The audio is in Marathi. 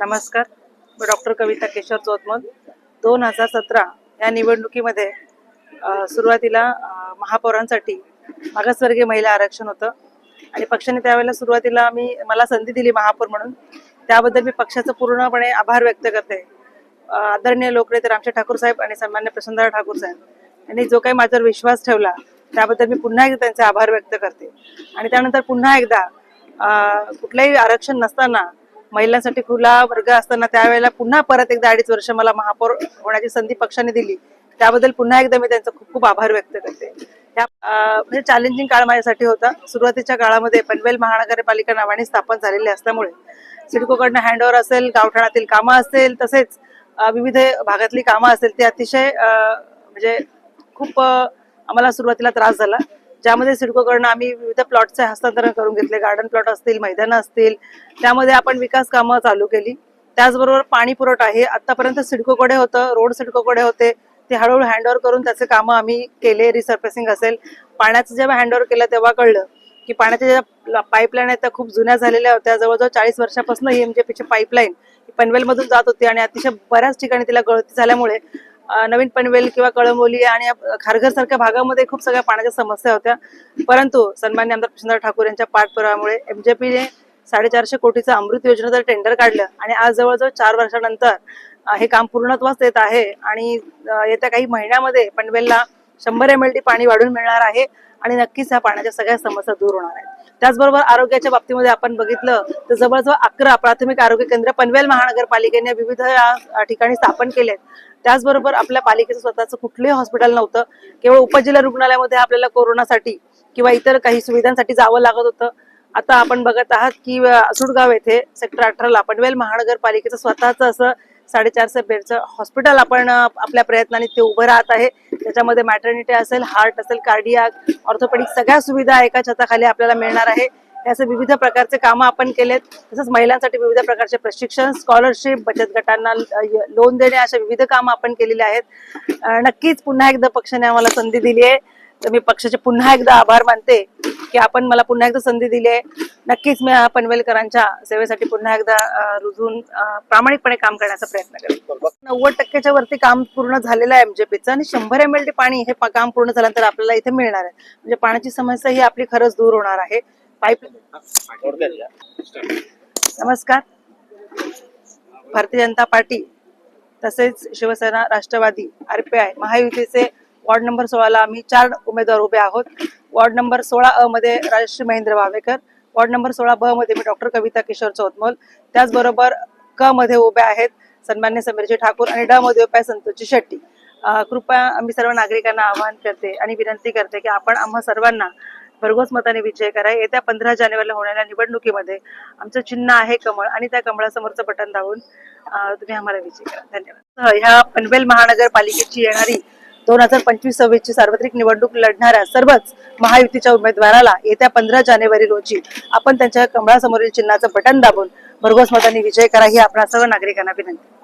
नमस्कार. मी डॉक्टर कविता केशव चोतमल दोन हजार सतरा या निवडणुकीमध्ये सुरुवातीला महापौरांसाठी मागासवर्गीय महिला आरक्षण होतं. आणि पक्षाने त्यावेळेला सुरुवातीला मी मला संधी दिली महापौर म्हणून. त्याबद्दल मी पक्षाचं पूर्णपणे आभार व्यक्त करते. आदरणीय आदरणीय तर आमचे ठाकूर साहेब आणि सन्मान्य प्रसन्नदादा ठाकूर साहेब. यांनी जो काही माझ्यावर विश्वास ठेवला त्याबद्दल मी पुन्हा एकदा त्यांचे आभार व्यक्त करते. आणि त्यानंतर पुन्हा एकदा कुठलंही आरक्षण नसताना महिलांसाठी खुला वर्ग असताना त्यावेळेला पुन्हा परत एकदा अडीच वर्ष मला महापौर होण्याची संधी पक्षाने दिली. त्याबद्दल पुन्हा एकदा मी त्यांचा खूप खूप आभार व्यक्त करते. त्या म्हणजे चॅलेंजिंग काळ माझ्यासाठी होता. सुरुवातीच्या काळामध्ये पनवेल महानगरपालिका नावाने स्थापन झालेली असल्यामुळे सिडकोकडनं हँडओव्हर असेल गावठाणातील कामं असेल तसेच विविध भागातली कामं असेल ते अतिशय म्हणजे खूप आम्हाला सुरुवातीला त्रास झाला. ज्यामध्ये सिडकोकडनं आम्ही विविध प्लॉटचे हस्तांतरण करून घेतले. गार्डन प्लॉट असतील मैदानं असतील. त्यामध्ये आपण विकास कामं चालू केली. त्याचबरोबर पाणी पुरवठा हे आतापर्यंत सिडकोकडे होतं रोड सिडकोकडे होते. ते हळूहळू हँडओव्हर करून त्याचे कामं आम्ही केले. रिसर्फेसिंग असेल. पाण्याचं जेव्हा हँडओव्हर केलं तेव्हा कळलं की पाण्याच्या ज्या पाईपलाईन आहेत त्या खूप जुन्या झालेल्या होत्या. जवळजवळ चाळीस वर्षापासून ही एमजेपीची पाईपलाईन पनवेलमधून जात होती आणि अतिशय बऱ्याच ठिकाणी तिला गळती झाल्यामुळे नवीन पनवेल किंवा कळंबोली आणि खारघर सारख्या भागामध्ये खूप सगळ्या पाण्याच्या समस्या होत्या. परंतु सन्मान्य आमदार प्रशांत ठाकूर यांच्या पाठपुराव्यामुळे एमजेपीने साडेचारशे कोटीचं अमृत योजनेचं टेंडर काढलं आणि आज जवळजवळ चार वर्षानंतर हे काम पूर्णत्वास येत आहे आणि येत्या काही महिन्यामध्ये पनवेलला शंभर एम एल टी पाणी वाढून मिळणार आहे आणि नक्कीच ह्या पाण्याच्या सगळ्या समस्या दूर होणार आहेत. त्याचबरोबर आरोग्याच्या बाबतीमध्ये आपण बघितलं तर जवळजवळ अकरा प्राथमिक आरोग्य केंद्र पनवेल महानगरपालिकेने विविध ठिकाणी स्थापन केले त्याचबरोबर आपल्या पालिकेचं स्वतःचं कुठलंही हॉस्पिटल नव्हतं. केवळ उपजिल्हा रुग्णालयामध्ये आपल्याला कोरोनासाठी किंवा इतर काही सुविधांसाठी जावं लागत होतं. आता आपण बघत आहात की असुडगाव येथे सेक्टर अठराला पनवेल महानगरपालिकेचं स्वतःचं असं साडेचारशे बेडचं हॉस्पिटल आपण आपल्या प्रयत्नाने ते उभं राहत आहे. त्याच्यामध्ये मॅटर्निटी असेल हार्ट असेल कार्डियाक ऑर्थोपेडिक सगळ्या सुविधा एका छताखाली आपल्याला मिळणार आहे. हे असे विविध प्रकारचे कामं आपण केलेत. तसंच महिलांसाठी विविध प्रकारचे प्रशिक्षण स्कॉलरशिप बचत गटांना लोन देणे अशा विविध कामं आपण केलेली आहेत. नक्कीच पुन्हा एकदा पक्षाने आम्हाला संधी दिली आहे. तर मी पक्षाचे पुन्हा एकदा आभार मानते की आपण मला पुन्हा एकदा संधी दिली आहे. नक्कीच मी पनवेलकरांच्या सेवेसाठी पुन्हा एकदा रुजून प्रामाणिकपणे काम करण्याचा प्रयत्न करेन. नव्वद टक्क्याच्या वरती काम पूर्ण झालेलं आहे एमजेपीचं आणि शंभर एम एल टी पाणी हे काम पूर्ण झाल्यानंतर आपल्याला इथे मिळणार आहे. म्हणजे पाण्याची समस्या ही आपली खरंच दूर होणार आहे. पाईप नमस्कार. भारतीय जनता पार्टी तसेच शिवसेना राष्ट्रवादी आरपीआय महायुतीचे वॉर्ड नंबर सोळाला आम्ही चार उमेदवार उभे आहोत. वॉर्ड नंबर सोळा अ मध्ये राजश्री महेंद्र वावेकर वॉर्ड नंबर सोळा ब मध्ये मी डॉक्टर कविता किशोर चौतमोल त्याचबरोबर क मध्ये उभे आहेत सन्मान्य समीरजी ठाकूर आणि ड मध्ये उभे संतोषी संतोषजी शेट्टी. कृपया आम्ही सर्व नागरिकांना आवाहन करते आणि विनंती करते की आपण आम्हा सर्वांना भरघोस मताने विजय करा. येत्या पंधरा जानेवारीला होणाऱ्या निवडणुकीमध्ये आमचं चिन्ह आहे कमळ आणि त्या कमळासमोरचं बटन दाबून तुम्ही आम्हाला विजय करा. धन्यवाद. ह्या पनवेल महानगरपालिकेची येणारी दोन हजार पंचवीस सव्वीस ची सार्वत्रिक निवडणूक लढणाऱ्या सर्वच महायुतीच्या उमेदवाराला येत्या पंधरा जानेवारी रोजी आपण त्यांच्या कमळासमोरील चिन्हाचं बटन दाबून भरघोस मतांनी विजय करा ही आपणा सर्व नागरिकांना विनंती.